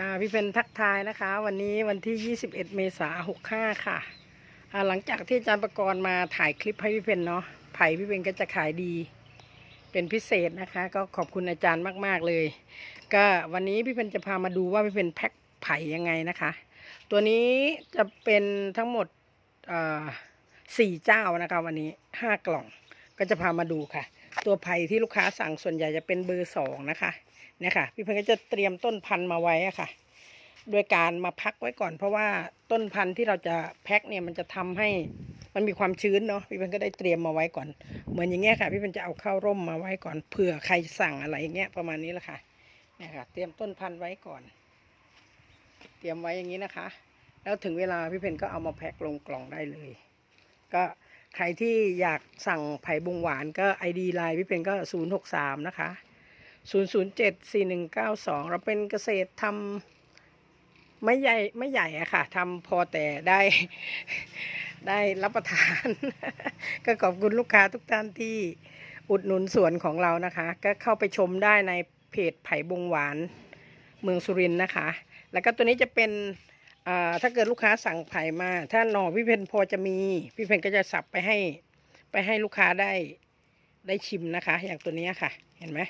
ค่ะพี่เพนทักทายนะคะ วันนี้วันที่ 21 เมษายน65 ค่ะหลังจากที่อาจารย์ประกรณ์มาถ่ายคลิปให้พี่เพนเนาะไผ่พี่เพนก็จะขายดี เป็นพิเศษนะคะ ก็ขอบคุณอาจารย์มากๆเลย ก็วันนี้พี่เพนจะพามาดูว่าพี่เพนแพ็คไผ่ยังไงนะคะ ตัวนี้จะเป็นทั้งหมดสี่เจ้านะคะ วันนี้ห้ากล่องก็จะพามาดูค่ะ ตัวไผ่ที่ลูกค้าสั่งส่วนใหญ่จะเป็นเบอร์สองนะคะเนี่ยค่ะ พี่เพันธุ์ก็จะเตรียมต้นพันธุ์มาไว้อะค่ะ โดยการมาพักไว้ก่อน เพราะว่าต้นพันธุ์ที่เราจะแพ็คเนี่ยมันจะทำให้มันมีความชื้นเนาะพี่เพันธุ์ก็ได้เตรียมมาไว้ก่อน เหมือนอย่างเงี้ยค่ะพี่เพันธุ์จะเอาเข้าร่มมาไว้ก่อนเผื่อใครสั่งอะไรอย่างเงี้ยประมาณนี้แหละค่ะเนี่ยค่ะ เตรียมต้นพันธุ์ไว้ก่อน เตรียมไว้อย่างนี้นะคะ แล้วถึงเวลาพี่เพนก็เอามาแพ็คลงกล่องได้เลย ก็ ใครที่อยากสั่งไผ่บงหวานก็ไอดีไลน์พี่เพนก็ศูนย์หกสามนะคะ 0 0 7 4 1 9 2 เราเป็นเกษตรทำไม่ใหญ่ไม่ใหญ่อะค่ะทำพอแต่ได้ได้รับประทาน ก็ขอบคุณลูกค้าทุกท่านที่อุดหนุนสวนของเรานะคะ ก็เข้าไปชมได้ในเพจไผ่บงหวานเมืองสุรินทร์นะคะ แล้วก็ตัวนี้จะเป็น ถ้าเกิดลูกค้าสั่งไผ่มา ถ้าหน่อพี่เพนพอจะมี พี่เพนก็จะสับไปให้ไปให้ลูกค้าได้ได้ชิมนะคะ อย่างตัวนี้ค่ะ เห็นไหม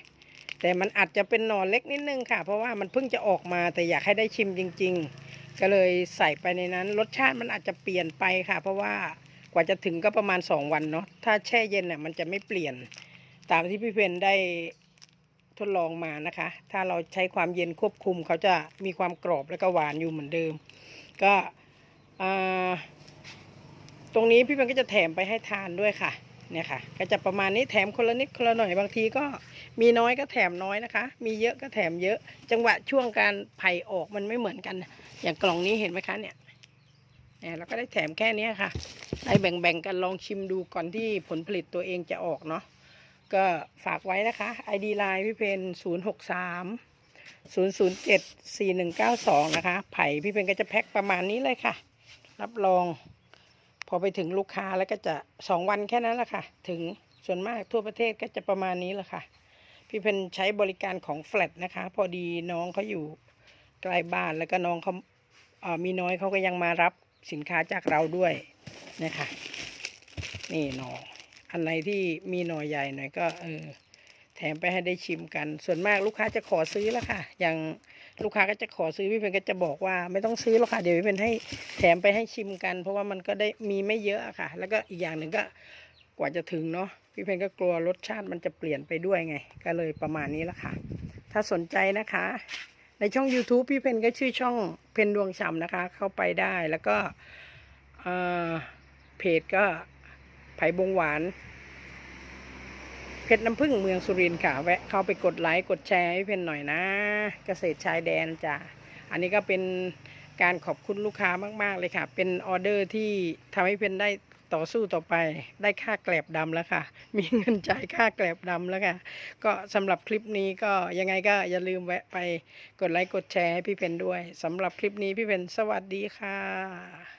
แต่มันอาจจะเป็นหน่อเล็กนิดนึงค่ะ เพราะว่ามันเพิ่งจะออกมาแต่อยากให้ได้ชิมจริง ๆ ก็เลยใส่ไปในนั้น รสชาติมันอาจจะเปลี่ยนไปค่ะ เพราะว่ากว่าจะถึงก็ประมาณ 2 วันเนาะถ้าแช่เย็นเนี่ยมันจะไม่เปลี่ยนตามที่พี่เพนได้ ทดลองมานะคะ ถ้าเราใช้ความเย็นควบคุมเขาจะมีความกรอบแล้วก็หวานอยู่เหมือนเดิม ก็ตรงนี้พี่เพนก็จะแถมไปให้ทานด้วยค่ะเนี่ยค่ะ ก็จะประมาณนี้แถมคนละนิดคนละหน่อยบางทีก็มีน้อยก็แถมน้อยนะคะ มีเยอะก็แถมเยอะ จังหวะช่วงการไผ่ออกมันไม่เหมือนกัน อย่างกล่องนี้เห็นไหมคะเนี่ยเนี่ยเราก็ได้แถมแค่นี้ค่ะ ได้แบ่งๆกันลองชิมดูก่อนที่ผลผลิตตัวเองจะออกเนาะ ก็ฝากไว้นะคะ ID Line พี่เพน0 6 3 0 0 7 4 1 9 2 นะคะ ไผ่พี่เพนก็จะแพ็คประมาณนี้เลยค่ะ รับรอง พอไปถึงลูกค้าแล้วก็จะสองวันแค่นั้นแหละค่ะ ถึงส่วนมากทั่วประเทศก็จะประมาณนี้แหละค่ะ พี่เพนใช้บริการของแฟลตนะคะ พอดีน้องเขาอยู่ใกล้บ้านแล้วก็น้องเขาเอ่อมีน้อยเขาก็ยังมารับสินค้าจากเราด้วยนะคะนี่หนอง อันไหนที่มีหน่อใหญ่หน่อยก็เออแถมไปให้ได้ชิมกัน ส่วนมากลูกค้าจะขอซื้อแล้วค่ะ อย่างลูกค้าก็จะขอซื้อพี่เพนก็จะบอกว่าไม่ต้องซื้อหรอกค่ะ เดี๋ยวพี่เพนให้แถมไปให้ชิมกัน เพราะว่ามันก็ได้มีไม่เยอะอะค่ะ แล้วก็อีกอย่างหนึ่งก็กว่าจะถึงเนาะพี่เพนก็กลัวรสชาติมันจะเปลี่ยนไปด้วยไง ก็เลยประมาณนี้ละค่ะ ถ้าสนใจนะคะ ในช่อง YouTube พี่เพนก็ชื่อช่องเพนดวงฉ่ำนะคะ เข้าไปได้แล้วก็เอ่อเพจก็ ไผ่บงหวาน เพชรน้ำผึ้งเมืองสุรินทร์ค่ะ แวะเข้าไปกดไลค์กดแชร์ให้เพนหน่อยนะ เกษตรชายแดนจ้ะอันนี้ก็เป็นการขอบคุณลูกค้ามาก ๆ เลยค่ะ เป็นออเดอร์ที่ทำให้เพนได้ต่อสู้ต่อไปได้ค่าแกลบดำแล้วค่ะ มีเงินจ่ายค่าแกลบดำแล้วค่ะ ก็สำหรับคลิปนี้ก็ยังไงก็อย่าลืมแวะไปกดไลค์กดแชร์ให้พี่เพนด้วยสำหรับคลิปนี้พี่เพนสวัสดีค่ะ